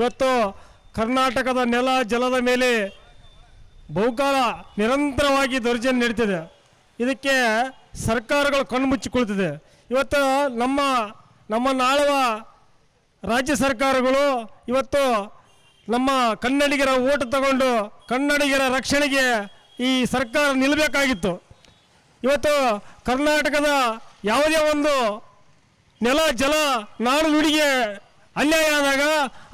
ಇವತ್ತು ಕರ್ನಾಟಕದ ನೆಲ ಜಲದ ಮೇಲೆ ಬಹುಕಾಲ ನಿರಂತರವಾಗಿ ದೌರ್ಜನ್ಯ ನಡೀತಿದೆ. ಇದಕ್ಕೆ ಸರ್ಕಾರಗಳು ಕಣ್ಣು ಕಣ್ಮುಚ್ಚಿಕೊಳ್ತಿದೆ ಇವತ್ತು ನಮ್ಮ ನಮ್ಮ ನಾಳುವ ರಾಜ್ಯ ಸರ್ಕಾರಗಳು ಇವತ್ತು ನಮ್ಮ ಕನ್ನಡಿಗರ ಓಟು ತಗೊಂಡು ಕನ್ನಡಿಗರ ರಕ್ಷಣೆಗೆ ಈ ಸರ್ಕಾರ ನಿಲ್ಲಬೇಕಾಗಿತ್ತು. ಇವತ್ತು ಕರ್ನಾಟಕದ ಯಾವುದೇ ಒಂದು ನೆಲ, ಜಲ, ನಾಡು ನುಡಿಗೆ ಅನ್ಯಾಯ ಆದಾಗ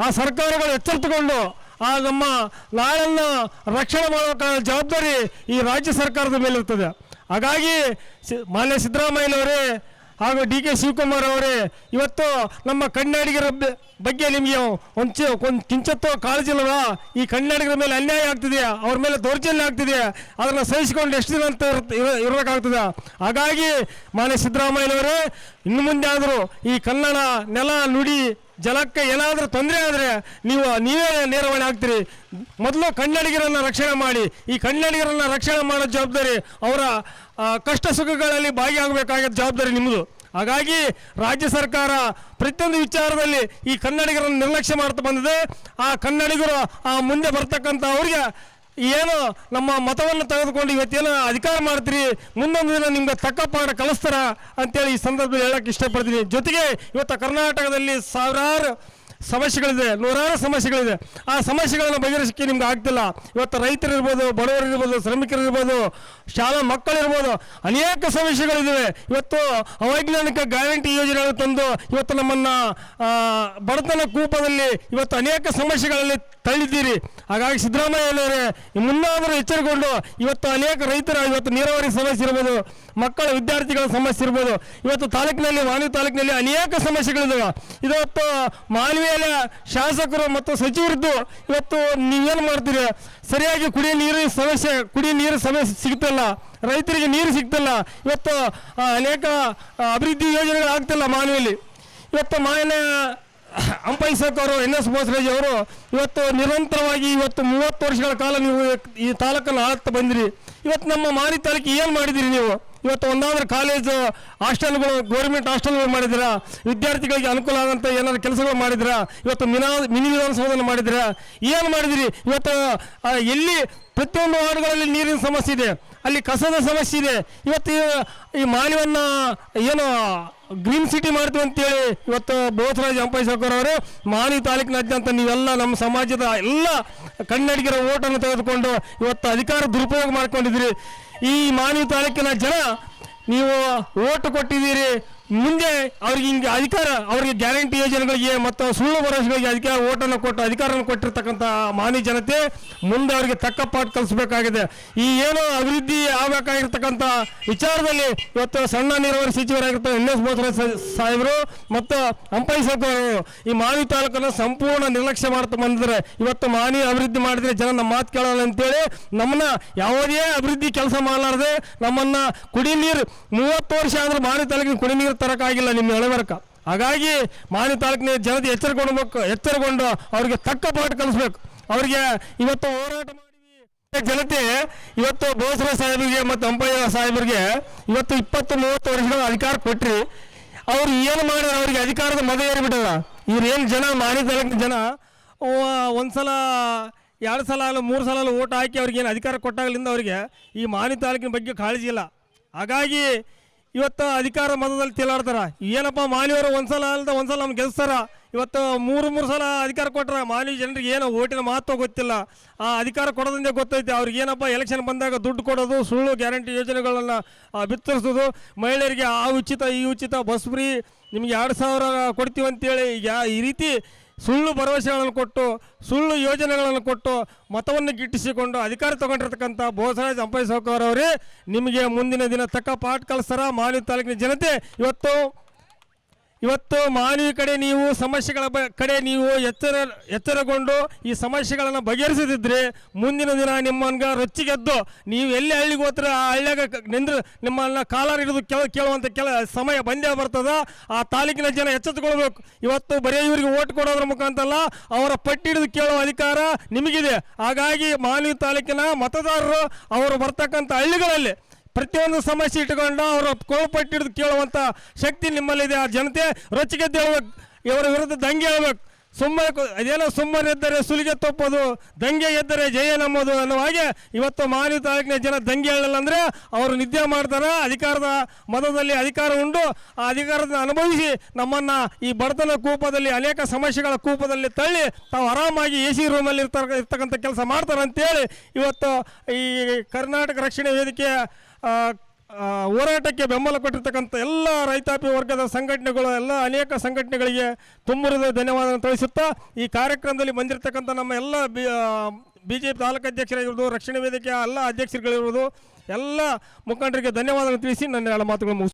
ಆ ಸರ್ಕಾರಗಳು ಎಚ್ಚೆತ್ತುಕೊಂಡು ಆ ನಮ್ಮ ನಾಳನ್ನು ರಕ್ಷಣೆ ಮಾಡಬೇಕಾದ ಜವಾಬ್ದಾರಿ ಈ ರಾಜ್ಯ ಸರ್ಕಾರದ ಮೇಲೆ ಇರ್ತದೆ. ಹಾಗಾಗಿ ಮಾನ್ಯ ಸಿದ್ದರಾಮಯ್ಯನವರೇ ಹಾಗೂ ಡಿ ಕೆ ಶಿವಕುಮಾರ್ ಅವರೇ, ಇವತ್ತು ನಮ್ಮ ಕನ್ನಡಿಗರ ಬಗ್ಗೆ ನಿಮಗೆ ಒಂಚ, ಒಂದು ಕಿಂಚತ್ತೋ ಕಾಳಜಿ ಇಲ್ಲವಾ? ಈ ಕನ್ನಡಿಗರ ಮೇಲೆ ಅನ್ಯಾಯ ಆಗ್ತಿದೆ ಅವ್ರ ಮೇಲೆ ದೌರ್ಜನ್ಯ ಆಗ್ತಿದೆ ಅದನ್ನು ಸಹಿಸಿಕೊಂಡು ಎಷ್ಟು ದಿನ ಅಂತ ಇರಬೇಕಾಗ್ತದೆ? ಹಾಗಾಗಿ ಮಾನ್ಯ ಸಿದ್ದರಾಮಯ್ಯನವರೇ, ಇನ್ನು ಮುಂದೆ ಆದರೂ ಈ ಕನ್ನಡ ನೆಲ ನುಡಿ ಜಲಕ್ಕೆ ಏನಾದರೂ ತೊಂದರೆ ಆದರೆ ನೀವು, ನೀವೇ ನೇರವಾಣಿ ಆಗ್ತೀರಿ ಮೊದಲು ಕನ್ನಡಿಗರನ್ನು ರಕ್ಷಣೆ ಮಾಡಿ. ಈ ಕನ್ನಡಿಗರನ್ನು ರಕ್ಷಣೆ ಮಾಡೋ ಜವಾಬ್ದಾರಿ ಅವರ ಕಷ್ಟ ಸುಖಗಳಲ್ಲಿ ಭಾಗಿಯಾಗಬೇಕಾಗಿದ್ದ ಜವಾಬ್ದಾರಿ ನಿಮ್ಮದು ಹಾಗಾಗಿ ರಾಜ್ಯ ಸರ್ಕಾರ ಪ್ರತಿಯೊಂದು ವಿಚಾರದಲ್ಲಿ ಈ ಕನ್ನಡಿಗರನ್ನು ನಿರ್ಲಕ್ಷ್ಯ ಮಾಡ್ತಾ ಬಂದಿದೆ. ಆ ಕನ್ನಡಿಗರು ಆ ಮುಂದೆ ಬರ್ತಕ್ಕಂಥ ಅವ್ರಿಗೆ ಏನು ನಮ್ಮ ಮತವನ್ನು ತೆಗೆದುಕೊಂಡು ಇವತ್ತೇನು ಅಧಿಕಾರ ಮಾಡ್ತೀರಿ? ಮುಂದೊಂದು ದಿನ ನಿಮ್ಗೆ ತಕ್ಕ ಪಾಠ ಕಲಿಸ್ತಾರ ಅಂತೇಳಿ ಈ ಸಂದರ್ಭದಲ್ಲಿ ಹೇಳಕ್ಕೆ ಇಷ್ಟಪಡ್ತೀನಿ. ಜೊತೆಗೆ ಇವತ್ತು ಕರ್ನಾಟಕದಲ್ಲಿ ಸಾವಿರಾರು ಸಮಸ್ಯೆಗಳಿದೆ, ನೂರಾರು ಸಮಸ್ಯೆಗಳಿದೆ. ಆ ಸಮಸ್ಯೆಗಳನ್ನು ಬಗೆಹರಿಸಕ್ಕೆ ನಿಮ್ಗೆ ಆಗ್ತಿಲ್ಲ. ಇವತ್ತು ರೈತರಿರ್ಬೋದು, ಬಡವರಿರ್ಬೋದು, ಶ್ರಮಿಕರಿರ್ಬೋದು, ಶಾಲಾ ಮಕ್ಕಳಿರ್ಬೋದು ಅನೇಕ ಸಮಸ್ಯೆಗಳಿದ್ದಾವೆ ಇವತ್ತು ಅವೈಜ್ಞಾನಿಕ ಗ್ಯಾರಂಟಿ ಯೋಜನೆಗಳು ತಂದು ಇವತ್ತು ನಮ್ಮನ್ನು ಬಡತನ ಕೂಪದಲ್ಲಿ ಇವತ್ತು ಅನೇಕ ಸಮಸ್ಯೆಗಳಲ್ಲಿ ತಳ್ಳಿದ್ದೀರಿ. ಹಾಗಾಗಿ ಸಿದ್ದರಾಮಯ್ಯನವರೇ ಮುನ್ನಾದರೂ ಎಚ್ಚರಿಕೊಂಡು ಇವತ್ತು ಅನೇಕ ರೈತರ, ಇವತ್ತು ನೀರಾವರಿ ಸಮಸ್ಯೆ ಇರ್ಬೋದು, ಮಕ್ಕಳ, ವಿದ್ಯಾರ್ಥಿಗಳ ಸಮಸ್ಯೆ ಇರ್ಬೋದು, ಇವತ್ತು ತಾಲೂಕಿನಲ್ಲಿ, ಮಾನವಿ ತಾಲೂಕಿನಲ್ಲಿ ಅನೇಕ ಸಮಸ್ಯೆಗಳಿದ್ದಾವೆ ಇವತ್ತು ಮಾನವೀಯ ಶಾಸಕರು ಮತ್ತು ಸಚಿವರಿದ್ದು ಇವತ್ತು ನೀವೇನು ಮಾಡ್ತೀರಿ? ಸರಿಯಾಗಿ ಕುಡಿಯೋ ನೀರಿನ ಸಮಸ್ಯೆ, ಕುಡಿಯೋ ನೀರು ಸಮಸ್ಯೆ ಸಿಗ್ತಲ್ಲ. ರೈತರಿಗೆ ನೀರು ಸಿಗ್ತಲ್ಲ. ಇವತ್ತು ಅನೇಕ ಅಭಿವೃದ್ಧಿ ಯೋಜನೆಗಳು ಆಗ್ತಿಲ್ಲ ಮಾನವಿಯಲ್ಲಿ. ಇವತ್ತು ಮಾನ್ಯ ಅಂಪೈಸಕ್ ಅವರು ಎನ್ ಎಸ್ ಬೋಸರಾಜ್ ಅವರು ಇವತ್ತು ನಿರಂತರವಾಗಿ ಇವತ್ತು ಮೂವತ್ತು ವರ್ಷಗಳ ಕಾಲ ನೀವು ಈ ತಾಲೂಕನ್ನು ಆಳ್ತಾ ಬಂದಿರಿ. ಇವತ್ತು ನಮ್ಮ ಮಾರಿ ತಾಲೂಕು ಏನು ಮಾಡಿದಿರಿ ನೀವು? ಇವತ್ತು ಒಂದಾದ್ರೂ ಕಾಲೇಜು ಹಾಸ್ಟೆಲ್ಗಳು, ಗೌರ್ಮೆಂಟ್ ಹಾಸ್ಟೆಲ್ಗಳು ಮಾಡಿದಿರಾ ವಿದ್ಯಾರ್ಥಿಗಳಿಗೆ ಅನುಕೂಲ ಆದಂಥ ಏನಾದ್ರು ಕೆಲಸಗಳು ಮಾಡಿದಿರಾ ಇವತ್ತು ಮಿನಾ, ಮಿನಿ ವಿಧಾನಸೌಧನ ಮಾಡಿದಿರಾ ಏನು ಮಾಡಿದಿರಿ? ಇವತ್ತು ಎಲ್ಲಿ ಪ್ರತಿಯೊಂದು ವಾರ್ಡ್ಗಳಲ್ಲಿ ನೀರಿನ ಸಮಸ್ಯೆ ಇದೆ. ಅಲ್ಲಿ ಕಸದ ಸಮಸ್ಯೆ ಇದೆ. ಇವತ್ತು ಈ- ಮಾಲಿವನ್ನು ಏನು ಗ್ರೀನ್ ಸಿಟಿ ಮಾಡ್ತೀವಿ ಅಂತೇಳಿ ಇವತ್ತು ಬೋಸರಾಜ್ ಸರ್ಕಾರ ಅವರು ಮಾಲಿ ತಾಲೂಕಿನಾದ್ಯಂತ ನೀವೆಲ್ಲ ನಮ್ಮ ಸಮಾಜದ ಎಲ್ಲ ಕನ್ನಡಿಗರ ಓಟನ್ನು ತೆಗೆದುಕೊಂಡು ಇವತ್ತು ಅಧಿಕಾರ ದುರುಪಯೋಗ ಮಾಡ್ಕೊಂಡಿದ್ದೀರಿ. ಈ ಮಾಲಿ ತಾಲೂಕಿನ ಜನ, ನೀವು ಓಟು ಕೊಟ್ಟಿದ್ದೀರಿ ಮುಂದೆ ಅವ್ರಿಗೆ ಹಿಂಗೆ ಅಧಿಕಾರ, ಅವರಿಗೆ ಗ್ಯಾರಂಟಿ ಯೋಜನೆಗಳಿಗೆ ಮತ್ತು ಸುಳ್ಳು ಭರವಸೆಗಳಿಗೆ ಅಧಿಕಾರ ಓಟನ್ನು ಕೊಟ್ಟು ಅಧಿಕಾರವನ್ನು ಕೊಟ್ಟಿರ್ತಕ್ಕಂಥ ಮಾನಿ ಜನತೆ ಮುಂದೆ ಅವರಿಗೆ ತಕ್ಕ ಪಾಠ ಕಲಿಸ್ಬೇಕಾಗಿದೆ. ಈ ಏನು ಅಭಿವೃದ್ಧಿ ಆಗಬೇಕಾಗಿರ್ತಕ್ಕಂಥ ವಿಚಾರದಲ್ಲಿ ಇವತ್ತು ಸಣ್ಣ ನೀರಾವರಿ ಸಚಿವರಾಗಿರ್ತಾರೆ ಎನ್ ಎಸ್ ಬೋಸರಾಜ್ ಸಾಹೇಬರು ಮತ್ತು ಅಂಪೈ ಅವರು ಈ ಮಾನಿ ತಾಲೂಕನ್ನು ಸಂಪೂರ್ಣ ನಿರ್ಲಕ್ಷ್ಯ ಮಾಡ್ತಾ ಬಂದಿದ್ದಾರೆ. ಇವತ್ತು ಮಾನಿ ಅಭಿವೃದ್ಧಿ ಮಾಡಿದರೆ ಜನ ನಮ್ಮ ಮಾತು ಕೇಳಲ್ಲ ಅಂತೇಳಿ ನಮ್ಮನ್ನ ಯಾವುದೇ ಅಭಿವೃದ್ಧಿ ಕೆಲಸ ಮಾಡಲಾರದೆ ನಮ್ಮನ್ನ ಕುಡಿ ನೀರು ಮೂವತ್ತು ವರ್ಷ ಆದರೂ ಮಾನಿ ತಾಲೂಕಿನ ಕುಡಿ ನೀರು ತರಕ್ಕಾಗಿಲ್ಲ ನಿಮ್ಮ ಎಳವರ್ಕ. ಹಾಗಾಗಿ ಮಾನ್ಯ ತಾಲೂಕಿನ ಜನತೆ ಎಚ್ಚರಗೊಳ್ಬೇಕು ಎಚ್ಚರಗೊಂಡು ಅವ್ರಿಗೆ ತಕ್ಕ ಪಾಠ ಕಲಿಸ್ಬೇಕು. ಅವರಿಗೆ ಇವತ್ತು ಹೋರಾಟ ಮಾಡಿ ಜನತೆ ಇವತ್ತು ಬೋಸರ ಸಾಹೇಬರಿಗೆ ಮತ್ತು ಅಂಬಯ್ಯ ಸಾಹೇಬರಿಗೆ ಇವತ್ತು ಇಪ್ಪತ್ತು ಮೂವತ್ತು ವರ್ಷಗಳ ಅಧಿಕಾರ ಕೊಟ್ಟರಿ ಅವ್ರು ಏನು ಮಾಡ್ಯಾರ ಅವರಿಗೆ ಅಧಿಕಾರದ ಮದ ಏರಿಬಿಟ್ಟದ ಇವ್ರು ಏನು ಜನ? ಮಾನಿ ತಾಲೂಕಿನ ಜನ? ಒಂದು ಒಂದ್ಸಲ ಎರಡು ಸಲ ಅಲ್ಲ, ಮೂರು ಸಲ ಓಟ್ ಹಾಕಿ ಅವ್ರಿಗೆ ಏನು ಅಧಿಕಾರ ಕೊಟ್ಟಾಗಲಿಂದ ಅವರಿಗೆ ಈ ಮಾನಿ ತಾಲೂಕಿನ ಬಗ್ಗೆ ಕಾಳಜಿ ಇಲ್ಲ. ಹಾಗಾಗಿ ಇವತ್ತು ಅಧಿಕಾರ ಮತದಲ್ಲಿ ತೇಲಾಡ್ತಾರ. ಏನಪ್ಪ ಮಾಲಿಯವರು ಒಂದ್ಸಲ ಅಲ್ದ ಒಂದ್ಸಲ ನಮ್ಗೆ ಗೆಲ್ಸ್ತಾರ? ಇವತ್ತು ಮೂರು ಮೂರು ಸಲ ಅಧಿಕಾರ ಕೊಟ್ರೆ ಮಾಲಿ ಜನರಿಗೆ ಏನೋ ಓಟಿನ ಮಹತ್ವ ಗೊತ್ತಿಲ್ಲ. ಆ ಅಧಿಕಾರ ಕೊಡೋದಂದೇ ಗೊತ್ತೈತೆ. ಅವ್ರಿಗೆ ಏನಪ್ಪ ಎಲೆಕ್ಷನ್ ಬಂದಾಗ ದುಡ್ಡು ಕೊಡೋದು, ಸುಳ್ಳು ಗ್ಯಾರಂಟಿ ಯೋಜನೆಗಳನ್ನು ಬಿತ್ತರಿಸೋದು, ಮಹಿಳೆಯರಿಗೆ ಆ ಉಚಿತ, ಈ ಉಚಿತ ಬಸ್ ಫ್ರೀ ನಿಮ್ಗೆ ಎರಡು ಸಾವಿರ ಕೊಡ್ತೀವಿ ಅಂತೇಳಿ ಯಾ ಈ ರೀತಿ ಸುಳ್ಳು ಭರವಸೆಗಳನ್ನು ಕೊಟ್ಟು, ಸುಳ್ಳು ಯೋಜನೆಗಳನ್ನು ಕೊಟ್ಟು, ಮತವನ್ನು ಗಿಟ್ಟಿಸಿಕೊಂಡು ಅಧಿಕಾರ ತಗೊಂಡಿರ್ತಕ್ಕಂಥ ಬೋಸರಾಜ್ ಅಂಪೈ ಸೌಕರ್ ಅವರೇ, ನಿಮಗೆ ಮುಂದಿನ ದಿನ ತಕ್ಕ ಪಾಠ ಕಲಿಸ್ತಾರ ಮಾಲಿ ತಾಲೂಕಿನ ಜನತೆ. ಇವತ್ತು ಇವತ್ತು ಮಾನವಿ ಕಡೆ ನೀವು, ಸಮಸ್ಯೆಗಳ ಬ, ಕಡೆ ನೀವು ಎಚ್ಚರ ಎಚ್ಚರಗೊಂಡು ಈ ಸಮಸ್ಯೆಗಳನ್ನು ಬಗೆಹರಿಸದಿದ್ದರೆ ಮುಂದಿನ ದಿನ ನಿಮ್ಮನ್ನ ರೊಚ್ಚಿಗೆದ್ದು ನೀವು ಎಲ್ಲಿ ಹಳ್ಳಿಗೆ ಹೋದ್ರೆ ಆ ಹಳ್ಳಿಯಾಗ ನಿಂದ್ರೆ ನಿಮ್ಮನ್ನ ಕಾಲರ್ ಹಿಡಿದು ಕೆಲ ಕೇಳುವಂಥ ಕೆಲ ಸಮಯ ಬಂದೇ ಬರ್ತದ. ಆ ತಾಲೂಕಿನ ಜನ ಎಚ್ಚೆತ್ತುಕೊಳ್ಬೇಕು. ಇವತ್ತು ಬರೀ ಇವರಿಗೆ ಓಟ್ ಕೊಡೋದ್ರ ಮುಖಾಂತರ ಅವರ ಪಟ್ಟಿ ಹಿಡಿದು ಕೇಳುವ ಅಧಿಕಾರ ನಿಮಗಿದೆ. ಹಾಗಾಗಿ ಮಾನವಿ ತಾಲೂಕಿನ ಮತದಾರರು, ಅವರು ಬರ್ತಕ್ಕಂಥ ಹಳ್ಳಿಗಳಲ್ಲಿ ಪ್ರತಿಯೊಂದು ಸಮಸ್ಯೆ ಇಟ್ಟುಕೊಂಡು ಅವರು ಕೋಪಟ್ಟಿಡಿದು ಕೇಳುವಂಥ ಶಕ್ತಿ ನಿಮ್ಮಲ್ಲಿದೆ. ಆ ಜನತೆ ರೊಚ್ಚಿಗೆದ್ದು ಹೇಳ್ಬೇಕು ಇವರ ವಿರುದ್ಧ ದಂಗೆ ಹೇಳ್ಬೇಕು. ಸುಮ್ಮನೆ ಅದೇನೋ ಅದೇನೋ ಸುಮ್ಮನಿದ್ದರೆ ಸುಲಿಗೆ ತಪ್ಪೋದು, ದಂಗೆ ಎದ್ದರೆ ಜಯ ನಂಬೋದು ಅನ್ನೋ ಹಾಗೆ ಇವತ್ತು ಮಾಲಿ ತಾಲೂಕಿನ ಜನ ದಂಗೆ ಹೇಳಲ್ಲ ಅಂದರೆ ಅವರು ನಿದ್ದೆ ಮಾಡ್ತಾರೆ. ಅಧಿಕಾರದ ಮತದಲ್ಲಿ ಅಧಿಕಾರ ಉಂಡು. ಆ ಅಧಿಕಾರದ ಅನುಭವಿಸಿ ನಮ್ಮನ್ನು ಈ ಬಡತನ ಕೂಪದಲ್ಲಿ, ಅನೇಕ ಸಮಸ್ಯೆಗಳ ಕೂಪದಲ್ಲಿ ತಳ್ಳಿ ತಾವು ಆರಾಮಾಗಿ ಎ ಸಿ ರೂಮಲ್ಲಿ ಇರ್ತಾರ, ಇರ್ತಕ್ಕಂಥ ಕೆಲಸ ಮಾಡ್ತಾರೆ ಅಂತೇಳಿ ಇವತ್ತು ಈ ಕರ್ನಾಟಕ ರಕ್ಷಣೆ ವೇದಿಕೆಯ ಹೋರಾಟಕ್ಕೆ ಬೆಂಬಲ ಕೊಟ್ಟಿರ್ತಕ್ಕಂಥ ಎಲ್ಲ ರೈತಾಪಿ ವರ್ಗದ ಸಂಘಟನೆಗಳು, ಎಲ್ಲ ಅನೇಕ ಸಂಘಟನೆಗಳಿಗೆ ತುಂಬುರದ ಧನ್ಯವಾದ ತಿಳಿಸುತ್ತಾ ಈ ಕಾರ್ಯಕ್ರಮದಲ್ಲಿ ಬಂದಿರತಕ್ಕಂಥ ನಮ್ಮ ಎಲ್ಲ B B J P taluk ಅಧ್ಯಕ್ಷರಾಗಿರ್ಬೋದು ರಕ್ಷಣಾ ವೇದಿಕೆಯ ಎಲ್ಲ ಅಧ್ಯಕ್ಷರುಗಳಿರ್ಬೋದು ಎಲ್ಲ ಮುಖಂಡರಿಗೆ ಧನ್ಯವಾದಗಳನ್ನು ತಿಳಿಸಿ ನನ್ನ ಮಾತುಗಳು